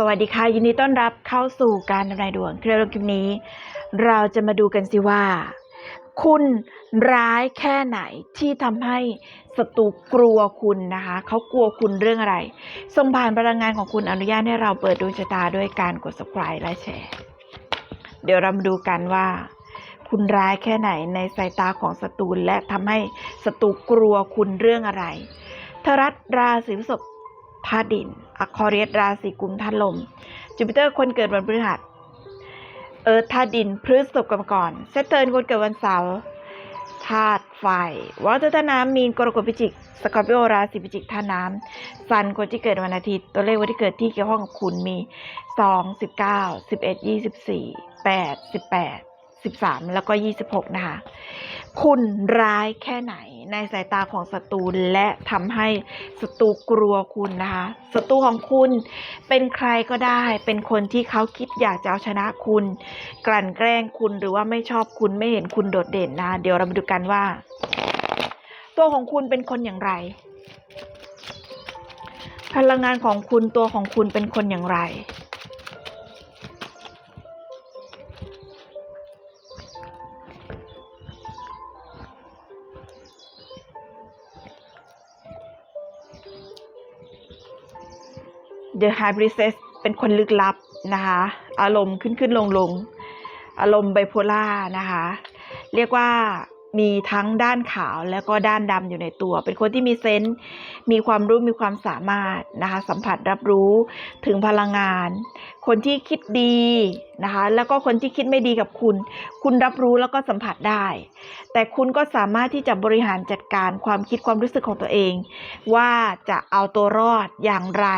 สวัสดีค่ะ ยินดีต้อนรับเข้าสู่การทำนายดวงเครื่องคลิปนี้ เราจะมาดูกันสิว่า คุณร้ายแค่ไหนที่ทำให้ศัตรูกลัวคุณนะคะเขากลัวคุณเรื่องอะไรส่งผ่านพลังงานของคุณอนุญาตให้เราเปิดดวงชะตาด้วยการกด subscribe และแชร์ เดี๋ยวเรามาดูกันว่า คุณร้ายแค่ไหนในสายตาของศัตรูและทำให้ศัตรูกลัวคุณเรื่องอะไรทรัตราศีพฤษภ ธาตุดินอคอเรียสราศีกุมธาตุลม จูปิเตอร์คนเกิดวันพฤหัส เอิร์ธธาตุดินพฤษภกรรมกรเซตเทิร์นคนเกิดวันเสาร์ธาตุไฟวอเตอร์ธาตุน้ำมีนกรกฎพิจิก สกอร์ปิโอราศีพิจิกธาตุน้ำซันคนที่เกิดวันอาทิตย์ ตัวเลขวันที่เกิดที่เกี่ยวข้องกับคุณมีสองสิบเก้าสิบเอ็ดยี่สิบสี่แล้วก็ยี่สิบหกนะคะ คุณร้ายแค่ไหนในสายตาของศัตรูและทำให้ศัตรูกลัวคุณนะคะศัตรูของคุณเป็นใครก็ได้ เป็นคนที่เขาคิดอยากจะเอาชนะคุณ กลั่นแกล้งคุณหรือว่าไม่ชอบคุณไม่เห็นคุณโดดเด่นนะเดี๋ยวเรามาดูกันว่า ตัวของคุณเป็นคนอย่างไร พลังงานของคุณตัวของคุณเป็นคนอย่างไร The High Priestess เป็นคนลึกลับนะคะ อารมณ์ขึ้นขึ้นลงลง อารมณ์ไบโพล่านะคะ เรียกว่ามีทั้งด้านขาวแล้วก็ด้านดำอยู่ในตัว เป็นคนที่มีเซนส์ มีความรู้ มีความสามารถนะคะ สัมผัสรับรู้ถึงพลังงาน คนที่คิดดี นะคะ แล้วก็คนที่คิดไม่ดีกับคุณ คุณรับรู้แล้วก็สัมผัสได้ แต่คุณก็สามารถที่จะบริหารจัดการความคิดความรู้สึกของตัวเอง ว่าจะเอาตัวรอดอย่างไร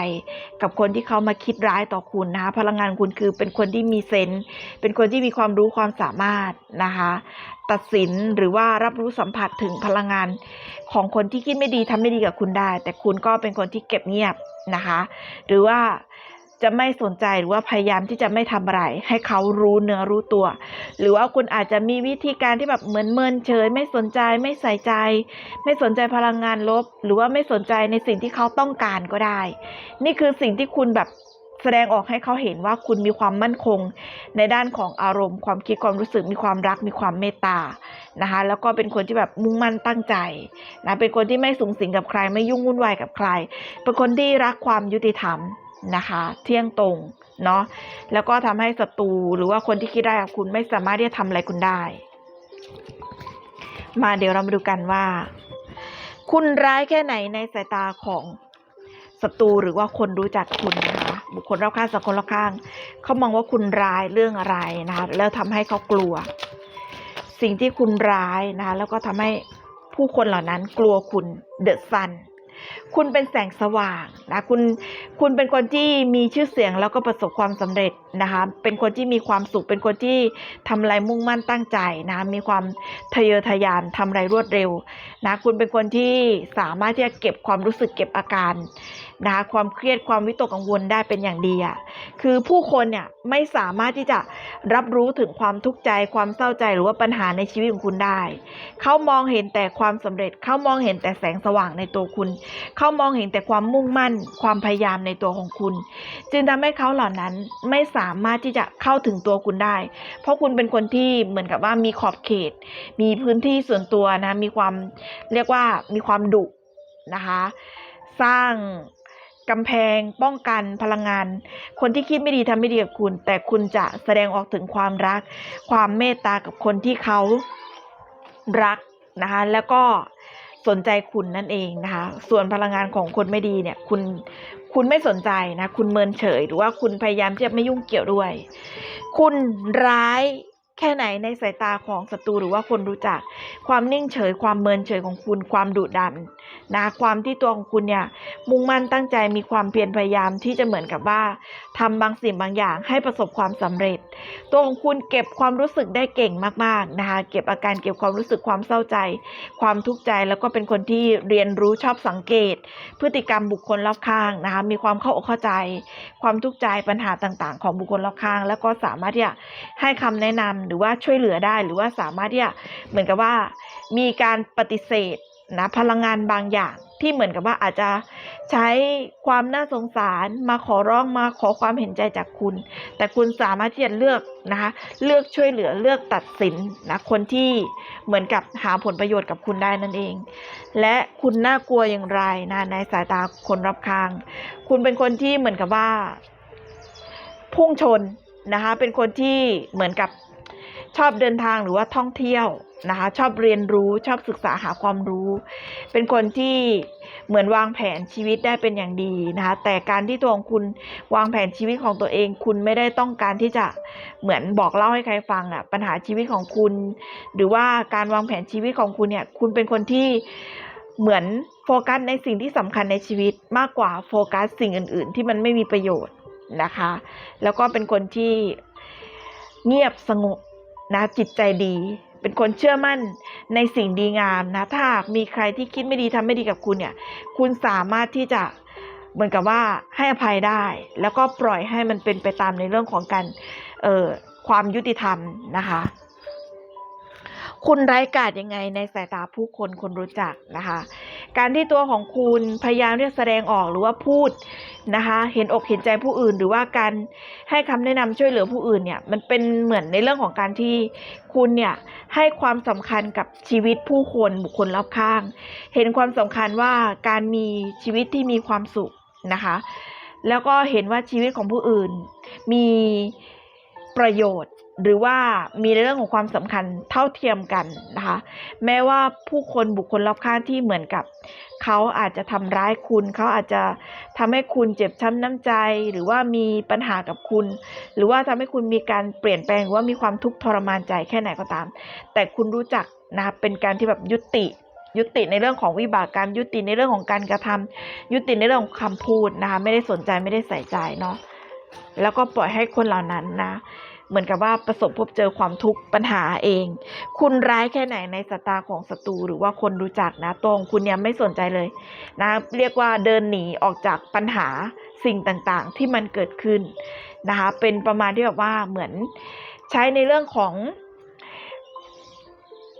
กับคนที่เขามาคิดร้ายต่อคุณนะคะ พลังงานคุณคือเป็นคนที่มีเซนส์เป็นคนที่มีความรู้ความสามารถนะคะ ตัดสินหรือว่ารับรู้สัมผัสถึงพลังงานของคนที่คิดไม่ดีทำไม่ดีกับคุณได้ แต่คุณก็เป็นคนที่เก็บเงียบนะคะ หรือว่า จะไม่สนใจหรือว่าพยายามที่จะไม่ทำอะไร ให้เขารู้เนื้อรู้ตัว หรือว่าคุณอาจจะมีวิธีการที่แบบเหมือนเมินเฉย ไม่สนใจไม่ใส่ใจ ไม่สนใจพลังงานลบ หรือว่าไม่สนใจในสิ่งที่เขาต้องการก็ได้ นี่คือสิ่งที่คุณแบบแสดงออกให้เขาเห็นว่าคุณมีความมั่นคง ในด้านของอารมณ์ ความคิดความรู้สึกมีความรักมีความเมตตานะคะแล้วก็เป็นคนที่แบบมุ่งมั่นตั้งใจนะเป็นคนที่ไม่สูงสิงกับใคร ไม่ยุ่งวุ่นวายกับใคร เป็นคนที่รักความยุติธรรม นะคะ เที่ยงตรงเนาะแล้วก็ทำให้ศัตรูหรือว่าคนที่คิดได้กับคุณไม่สามารถที่จะทำอะไรคุณได้ มาเดี๋ยวเรามาดูกันว่า คุณร้ายแค่ไหนในสายตาของศัตรูหรือว่าคนรู้จักคุณนะคะ บุคคลรอบข้างสังคมรอบข้างเขามองว่าคุณร้ายเรื่องอะไรนะคะ แล้วทำให้เขากลัว สิ่งที่คุณร้ายนะคะ แล้วก็ทำให้ผู้คนเหล่านั้นกลัวคุณเดอะซัน คุณเป็นแสงสว่างนะคุณคุณเป็นคนที่มีชื่อเสียงแล้วก็ประสบความสำเร็จนะคะเป็นคนที่มีความสุข เป็นคนที่ทำอะไรมุ่งมั่นตั้งใจนะมีความทะเยอทะยานทำอะไรรวดเร็วนะคุณเป็นคนที่สามารถที่จะเก็บความรู้สึกเก็บอาการ นะคะความเครียดความวิตกกังวลได้เป็นอย่างดีอะคือผู้คนเนี่ยไม่สามารถที่จะรับรู้ถึงความทุกข์ใจ ความเศร้าใจหรือว่าปัญหาในชีวิตของคุณได้ เขามองเห็นแต่ความสำเร็จ เขามองเห็นแต่แสงสว่างในตัวคุณ เขามองเห็นแต่ความมุ่งมั่น ความพยายามในตัวของคุณ จึงทำให้เขาเหล่านั้นไม่สามารถที่จะเข้าถึงตัวคุณได้ เพราะคุณเป็นคนที่เหมือนกับว่ามีขอบเขต มีพื้นที่ส่วนตัวนะ มีความเรียกว่ามีความดุนะคะ สร้าง กำแพง ป้องกันพลังงาน คนที่คิดไม่ดีทำไม่ดีกับคุณ แต่คุณจะแสดงออกถึงความรัก ความเมตตากับคนที่เขารักนะคะ แล้วก็สนใจคุณนั่นเองนะคะ ส่วนพลังงานของคนไม่ดีเนี่ย คุณคุณไม่สนใจนะ คุณเมินเฉย หรือว่าคุณพยายามที่จะไม่ยุ่งเกี่ยวด้วย คุณร้าย แค่ไหนในสายตาของศัตรูหรือว่าคนรู้จัก ความนิ่งเฉยความเมินเฉยของคุณความดุดันนะความที่ตัวของคุณเนี่ยมุ่งมั่นตั้งใจมีความเพียรพยายามที่จะเหมือนกับว่าทำบางสิ่งบางอย่างให้ประสบความสำเร็จ ตัวของคุณเก็บความรู้สึกได้เก่งมากๆนะคะเก็บอาการเก็บความรู้สึกความเศร้าใจ ความทุกข์ใจแล้วก็เป็นคนที่เรียนรู้ชอบสังเกต พฤติกรรมบุคคลรอบข้างนะคะมีความเข้าอกเข้าใจ ความทุกข์ใจปัญหาต่างๆ ของบุคคลรอบข้าง แล้วก็สามารถที่จะให้คำแนะนำหรือว่าช่วยเหลือได้หรือว่าสามารถที่จะเหมือนกับว่ามีการปฏิเสธนะพลังงานบางอย่างที่เหมือนกับว่าอาจจะใช้ความน่าสงสารมาขอร้องมาขอความเห็นใจจากคุณ แต่คุณสามารถที่จะเลือกนะคะเลือกช่วยเหลือเลือกตัดสินนะคนที่เหมือนกับหาผลประโยชน์กับคุณได้นั่นเอง และคุณน่ากลัวอย่างไรนะในสายตาคนรอบข้าง คุณเป็นคนที่เหมือนกับว่า พุ่งชนนะคะเป็นคนที่เหมือนกับ ชอบเดินทางหรือว่าท่องเที่ยวนะคะ ชอบเรียนรู้ชอบศึกษาหาความรู้ เป็นคนที่เหมือนวางแผนชีวิตได้เป็นอย่างดีนะคะ แต่การที่ตัวของคุณวางแผนชีวิตของตัวเอง คุณไม่ได้ต้องการที่จะเหมือนบอกเล่าให้ใครฟังอะปัญหาชีวิตของคุณ หรือว่าการวางแผนชีวิตของคุณเนี่ย คุณเป็นคนที่เหมือนโฟกัสในสิ่งที่สำคัญในชีวิตมากกว่าโฟกัสสิ่งอื่น ๆ ที่มันไม่มีประโยชน์นะคะ แล้วก็เป็นคนที่เงียบสงบ นะจิตใจดี เป็นคนเชื่อมั่นในสิ่งดีงามนะ ถ้ามีใครที่คิดไม่ดีทำไม่ดีกับคุณเนี่ย คุณสามารถที่จะเหมือนกับว่าให้อภัยได้ แล้วก็ปล่อยให้มันเป็นไปตามในเรื่องของการเอ่อความยุติธรรมนะคะ คุณไร้กาดยังไงในสายตาผู้คนคนรู้จักนะคะ การที่ตัวของคุณพยายามที่จะแสดงออกหรือว่าพูดนะคะ เห็นอกเห็นใจผู้อื่น หรือว่าการให้คำแนะนำช่วยเหลือผู้อื่นเนี่ยมันเป็นเหมือนในเรื่องของการที่คุณเนี่ยให้ความสำคัญกับชีวิตผู้คนบุคคลรอบข้าง เห็นความสำคัญว่าการมีชีวิตที่มีความสุขนะคะ แล้วก็เห็นว่าชีวิตของผู้อื่นมีประโยชน์ หรือว่ามีในเรื่องของความสำคัญเท่าเทียมกันนะคะ แม้ว่าผู้คนบุคคลรอบข้างที่เหมือนกับ เขาอาจจะทำร้ายคุณ เขาอาจจะทำให้คุณเจ็บช้ำน้ำใจ หรือว่ามีปัญหากับคุณ หรือว่าทำให้คุณมีการเปลี่ยนแปลงหรือว่ามีความทุกข์ทรมานใจแค่ไหนก็ตาม แต่คุณรู้จักนะครับเป็นการที่แบบยุติยุติในเรื่องของวิบากกรรมยุติในเรื่องของการกระทำยุติในเรื่องของคำพูดนะคะไม่ได้สนใจไม่ได้ใส่ใจเนาะแล้วก็ปล่อยให้คนเหล่านั้นนะ เหมือนกับว่าประสบพบเจอความทุกข์ปัญหาเอง คุณร้ายแค่ไหนในสายตาของศัตรูหรือว่าคนรู้จักนะตัวของคุณเนี่ยไม่สนใจเลยนะเรียกว่าเดินหนีออกจากปัญหาสิ่งต่างๆ ที่มันเกิดขึ้นนะคะเป็นประมาณที่แบบว่าเหมือนใช้ในเรื่องของ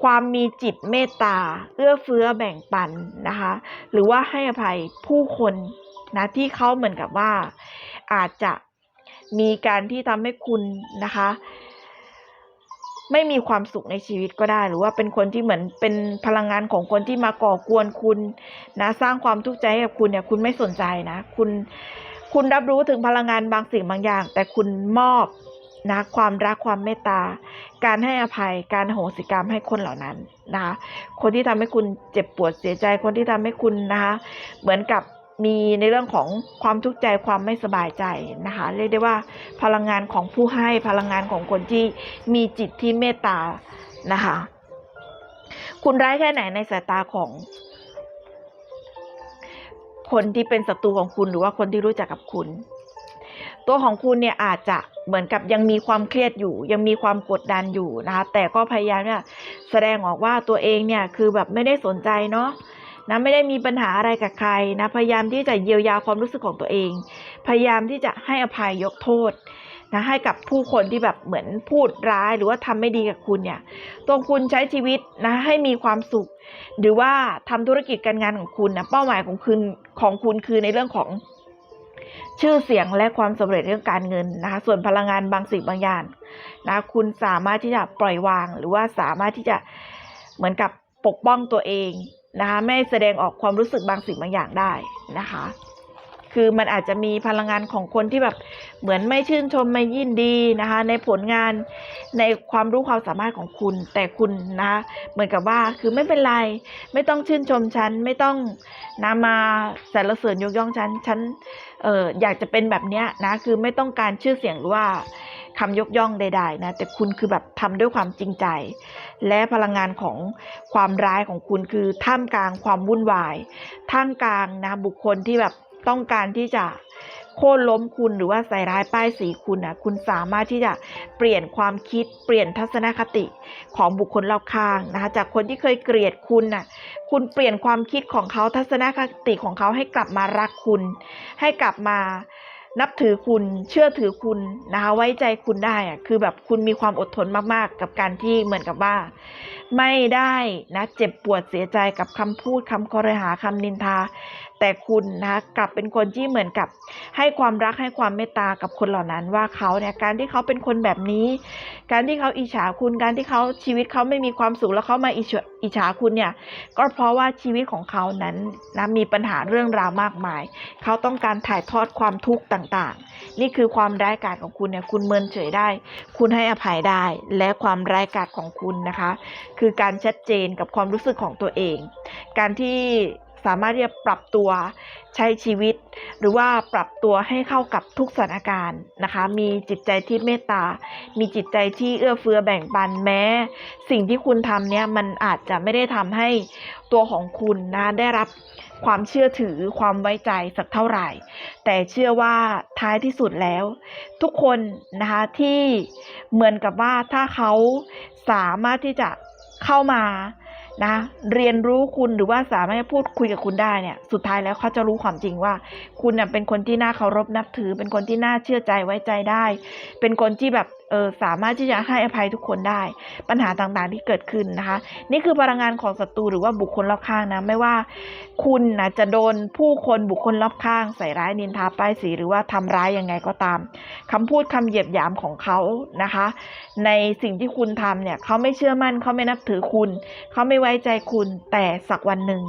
ความมีจิตเมตตา เอื้อเฟื้อแบ่งปันนะคะ หรือว่าให้อภัยผู้คนนะที่เขาเหมือนกับว่าอาจจะ มีการที่ทำให้คุณนะคะ ไม่มีความสุขในชีวิตก็ได้ หรือว่าเป็นคนที่เหมือนเป็นพลังงานของคนที่มาก่อกวนคุณนะสร้างความทุกข์ใจให้กับคุณเนี่ย คุณไม่สนใจนะ คุณคุณรับรู้ถึงพลังงานบางสิ่งบางอย่าง แต่คุณมอบนะความรักความเมตตา การให้อภัยการโหสิกรรมให้คนเหล่านั้นนะคะคนที่ทำให้คุณเจ็บปวดเสียใจคนที่ทำให้คุณนะคะเหมือนกับ มีในเรื่องของความทุกข์ใจความไม่สบายใจนะคะ เรียกได้ว่าพลังงานของผู้ให้พลังงานของคนที่มีจิตที่เมตตานะคะ คุณร้ายแค่ไหนในสายตาของ คนที่เป็นศัตรูของคุณหรือว่าคนที่รู้จักกับคุณ ตัวของคุณเนี่ยอาจจะเหมือนกับยังมีความเครียดอยู่ ยังมีความกดดันอยู่นะคะแต่ก็พยายามเนี่ยแสดงออกว่าตัวเองเนี่ยคือแบบไม่ได้สนใจเนาะ นะไม่ได้มีปัญหาอะไรกับใครนะพยายามที่จะเยียวยาความรู้สึกของตัวเอง พยายามที่จะให้อภัยยกโทษนะให้กับผู้คนที่แบบเหมือนพูดร้ายหรือว่าทำไม่ดีกับคุณเนี่ยตัวคุณใช้ชีวิตนะให้มีความสุข หรือว่าทำธุรกิจการงานของคุณนะเป้าหมายของคุณของคุณคือในเรื่องของชื่อเสียงและความสำเร็จเรื่องการเงินนะคะส่วนพลังงานบางสิ่งบางอย่างนะคุณสามารถที่จะปล่อยวาง หรือว่าสามารถที่จะเหมือนกับปกป้องตัวเอง นะคะไม่แสดงออกความรู้สึกบางสิ่งบางอย่างได้นะคะ คือมันอาจจะมีพลังงานของคนที่แบบเหมือนไม่ชื่นชมไม่ยินดีนะคะ ในผลงานในความรู้ความสามารถของคุณ แต่คุณนะคะเหมือนกับว่าคือไม่เป็นไร ไม่ต้องชื่นชมฉันไม่ต้องนะมาสรรเสริญยกย่องฉันฉันเอออยากจะเป็นแบบเนี้ยนะคือไม่ต้องการชื่อเสียงหรือว่า คำยกย่องใดๆนะแต่คุณคือแบบทำด้วยความจริงใจ และพลังงานของความร้ายของคุณคือท่ามกลางความวุ่นวาย ท่ามกลางนะบุคคลที่แบบต้องการที่จะโค่นล้มคุณหรือว่าใส่ร้ายป้ายสีคุณนะคุณสามารถที่จะเปลี่ยนความคิดเปลี่ยนทัศนคติของบุคคลรอบข้างนะคะจากคนที่เคยเกลียดคุณน่ะคุณเปลี่ยนความคิดของเขาทัศนคติของเขาให้กลับมารักคุณ ให้กลับมา นับถือคุณเชื่อถือคุณนะคะไว้ใจคุณได้อะคือแบบคุณมีความอดทนมากๆ กับการที่เหมือนกับว่า ไม่ได้นะเจ็บปวดเสียใจกับคำพูดคำคอรหาคำนินทา แต่คุณนะกลับเป็นคนที่เหมือนกับ ให้ความรักให้ความเมตตากับคนเหล่านั้นว่าเขาเนี่ยการที่เขาเป็นคนแบบนี้ การที่เขาอิจฉาคุณการที่เขาชีวิตเขาไม่มีความสุขแล้วเขามาอิจฉาอิจฉาคุณเนี่ยก็เพราะว่าชีวิตของเขานั้นนะมีปัญหาเรื่องราวมากมาย เขาต้องการถ่ายทอดความทุกข์ต่างๆ นี่คือความร้ายกาจของคุณเนี่ยคุณเมินเฉยได้ คุณให้อภัยได้และความร้ายกาจของคุณนะคะคือการชัดเจนกับความรู้สึกของตัวเอง การที่สามารถที่จะปรับตัวใช้ชีวิต หรือว่าปรับตัวให้เข้ากับทุกสถานการณ์นะคะ มีจิตใจที่เมตตา มีจิตใจที่เอื้อเฟื้อแบ่งปันแม้ สิ่งที่คุณทำเนี่ยมันอาจจะไม่ได้ทำให้ตัวของคุณนะได้รับความเชื่อถือความไว้ใจสักเท่าไหร่ แต่เชื่อว่าท้ายที่สุดแล้ว ทุกคนนะคะที่เหมือนกับว่าถ้าเขาสามารถที่จะ เข้ามานะเรียนรู้คุณหรือว่าสามารถพูดคุยกับคุณได้เนี่ยสุดท้ายแล้วเขาจะรู้ความจริงว่า คุณน่ยเป็นคนที่น่าเคารพนับถือ เป็นคนที่น่าเชื่อใจไว้ใจได้ เป็นคนที่แบบ เออสามารถที่จะให้อภัยทุกคนได้ ปัญหาต่างๆที่เกิดขึ้นนะคะ นี่คือพลังงานของศัตรูหรือว่าบุคคลรอบข้างนะ ไม่ว่าคุณนะจะโดนผู้คนบุคคลรอบข้าง ใส่ร้ายนินทาป้ายสีหรือว่าทำร้ายยังไงก็ตามคำพูดคำเหยียบหยามของเขานะคะ ในสิ่งที่คุณทำเนี่ยเขาไม่เชื่อมั่นเขาไม่นับถือคุณ เขาไม่ไว้ใจคุณแต่สักวันหนึ่ง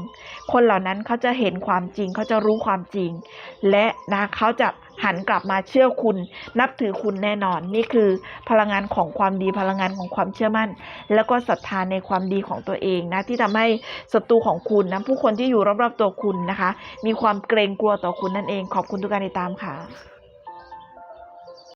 คนเหล่านั้นเขาจะเห็นความจริงเขาจะรู้ความจริง และนะเขาจะ หันกลับมาเชื่อคุณ นับถือคุณแน่นอน นี่คือพลังงานของความดีพลังงานของความเชื่อมั่น แล้วก็ศรัทธาในความดีของตัวเองนะที่ทำให้ศัตรูของคุณนะผู้คนที่อยู่รอบๆตัวคุณนะคะ มีความเกรงกลัวต่อคุณนั่นเอง ขอบคุณทุกการติดตามค่ะ